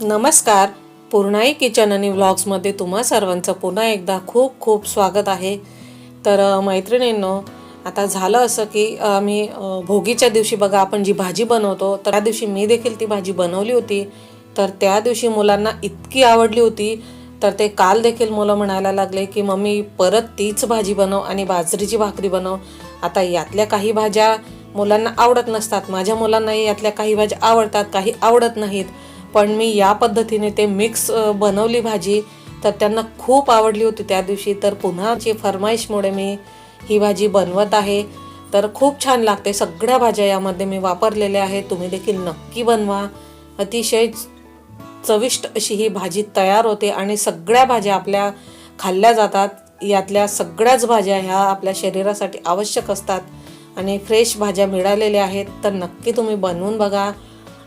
नमस्कार. पूर्णाई किचन आणि व्लॉग्समध्ये तुम्हा सर्वांचं पुन्हा एकदा खूप खूप स्वागत आहे. तर मैत्रिणींनो आता झालं असं की मी भोगीच्या दिवशी बघा आपण जी भाजी बनवतो तर त्या दिवशी मी देखील ती भाजी बनवली होती. तर त्या दिवशी मुलांना इतकी आवडली होती. तर ते काल देखील मुलं म्हणायला लागले की मम्मी परत तीच भाजी बनव आणि बाजरीची भाकरी बनव. आता यातल्या काही भाज्या मुलांना आवडत नसतात. माझ्या मुलांनाही यातल्या काही भाज्या आवडतात काही आवडत नाहीत. पण मी या पद्धतीने ते मिक्स बनवली भाजी. तर त्यांना खूप आवडली होती त्या दिवशी. तर पुन्हाची फरमाईशमुळे मी ही भाजी बनवत आहे. तर खूप छान लागते. सगळ्या भाज्या यामध्ये मी वापरलेल्या आहेत. तुम्ही देखील नक्की बनवा. अतिशय चविष्ट अशी ही भाजी तयार होते आणि सगळ्या भाज्या आपल्या खाल्ल्या जातात. यातल्या सगळ्याच भाज्या ह्या आपल्या शरीरासाठी आवश्यक असतात. आणि फ्रेश भाज्या मिळालेल्या आहेत. तर नक्की तुम्ही बनवून बघा.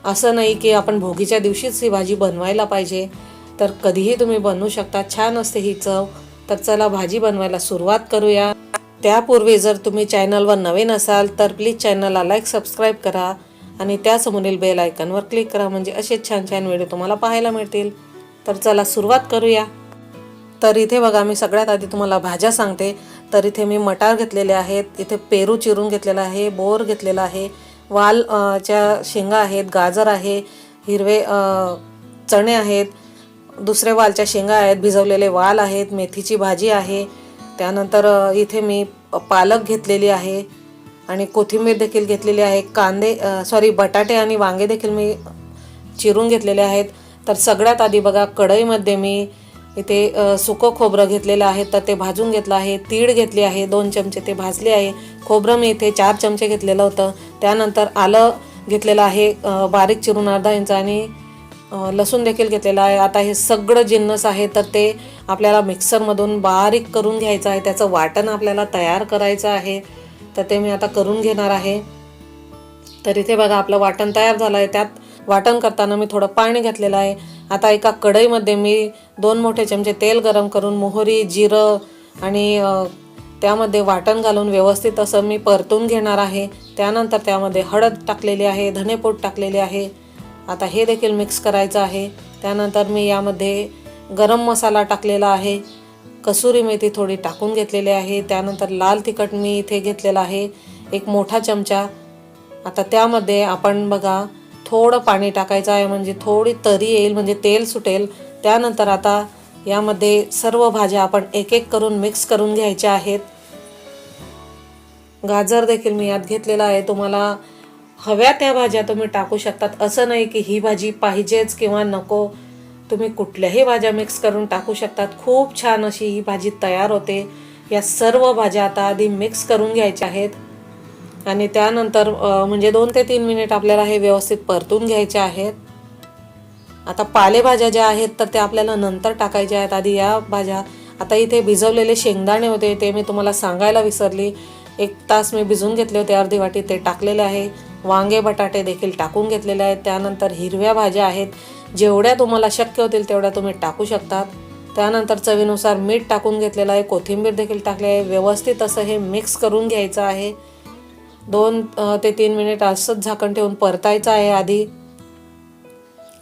असं नाही की आपण भोगीच्या दिवशीच ही भाजी बनवायला पाहिजे. तर कधीही तुम्ही बनवू शकता. छान असते ही चव. तर चला भाजी बनवायला सुरुवात करूया. त्यापूर्वी जर तुम्ही चॅनलवर नवीन असाल तर प्लीज चॅनलला लाईक सबस्क्राईब करा. आणि त्यासमोरील बेल आयकनवर क्लिक करा. म्हणजे असेच छान छान व्हिडिओ तुम्हाला पाहायला मिळतील. तर चला सुरुवात करूया. तर इथे बघा मी सगळ्यात आधी तुम्हाला भाज्या सांगते. तर इथे मी मटार घेतलेले आहेत. इथे पेरू चिरून घेतलेला आहे बोर घेतलेला आहे. वाल च्या शेंगा आहेत गाजर आहे हिरवे चणे आहेत दुसरे वालच्या शेंगा आहेत भिजवलेले वाल आहेत मेथीची भाजी आहे त्यानंतर इथे मी पालक घेतलेली आहे आणि कोथिंबीर देखील घेतलेली आहे कांदे सॉरी बटाटे आणि वांगे देखील मी चिरून घेतलेले आहेत. तर सगळ्यात आधी बघा कढईमध्ये मी इथे सुकं खोबरं घेतलेलं आहे तर ते भाजून घेतलं आहे तीळ घेतली आहे दोन चमचे ते भाजले आहे. खोबरं मी इथे चार चमचे घेतलेलं होतं. त्यानंतर आलं घेतलेलं आहे बारीक चिरून अर्धा इंच आणि लसूण देखील घेतलेलं आहे. आता हे सगळं जिन्नस आहे तर ते आपल्याला मिक्सरमधून बारीक करून घ्यायचं आहे. त्याचं वाटण आपल्याला तयार करायचं आहे. तर ते मी आता करून घेणार आहे. तर इथे बघा आपलं वाटण तयार झालं आहे. त्यात वाटण करताना मी थोडं पाणी घातलेलं आहे. आता एका कढईमध्ये मी दोन मोठे चमचे तेल गरम करून मोहरी जिरं आणि त्यामध्ये वाटण घालून व्यवस्थित असं मी परतून घेणार आहे. त्यानंतर त्यामध्ये हळद टाकलेली आहे धनेपोट टाकलेली आहे. आता हे देखील मिक्स करायचं आहे. त्यानंतर मी यामध्ये गरम मसाला टाकलेला आहे. कसुरी मेथी थोडी टाकून घेतलेली आहे. त्यानंतर लाल तिखट मी इथे घेतलेलं आहे. एक मोठा चमचा. आता त्यामध्ये आपण बघा थोडं पाणी टाकायचं आहे म्हणजे थोडी तरी येईल म्हणजे तेल सुटेल. त्यानंतर आता यामध्ये सर्व भाज्या आपण एक एक करून मिक्स करून घ्यायच्या आहेत. गाजर देखील मी यात घेतलेला आहे. तुम्हाला हव्या त्या भाज्या तुम्ही टाकू शकतात. असं नाही की ही भाजी पाहिजेच किंवा नको. तुम्ही कुठल्याही भाज्या मिक्स करून टाकू शकतात. खूप छान अशी ही भाजी तयार होते. या सर्व भाज्या आता आधी मिक्स करून घ्यायच्या आहेत. आणि त्यानंतर म्हणजे दोन ते तीन मिनिट आपल्याला हे व्यवस्थित परतून घ्यायचे आहेत. आता पालेभाज्या ज्या आहेत तर त्या आपल्याला नंतर टाकायच्या आहेत. आधी या भाज्या आता इथे भिजवलेले शेंगदाणे होते ते मी तुम्हाला सांगायला विसरली. एक तास मी भिजून घेतले होते अर्धी वाटी ते टाकलेले आहे. वांगे बटाटे देखील टाकून घेतलेले आहेत. त्यानंतर हिरव्या भाज्या आहेत. जेवढ्या तुम्हाला शक्य होतील तेवढ्या तुम्ही टाकू शकतात. त्यानंतर चवीनुसार मीठ टाकून घेतलेलं आहे. कोथिंबीर देखील टाकले आहे. व्यवस्थित असं हे मिक्स करून घ्यायचं आहे. दोन ते तीन मिनिट असंच झाकण ठेवून परतायचं आहे आधी.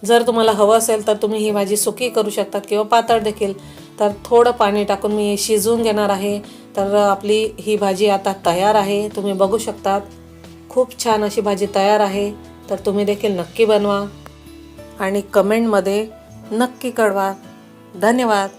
जर तुम्हाला हवं असेल तर तुम्ही ही भाजी सुकी करू शकतात किंवा पातळ देखील. तर थोडं पाणी टाकून मी शिजवून घेणार आहे. तर आपली ही भाजी आता तयार आहे. तुम्ही बघू शकतात. खूप छान अशी भाजी तयार आहे. तर तुम्ही देखील नक्की बनवा आणि कमेंटमध्ये नक्की कळवा. धन्यवाद.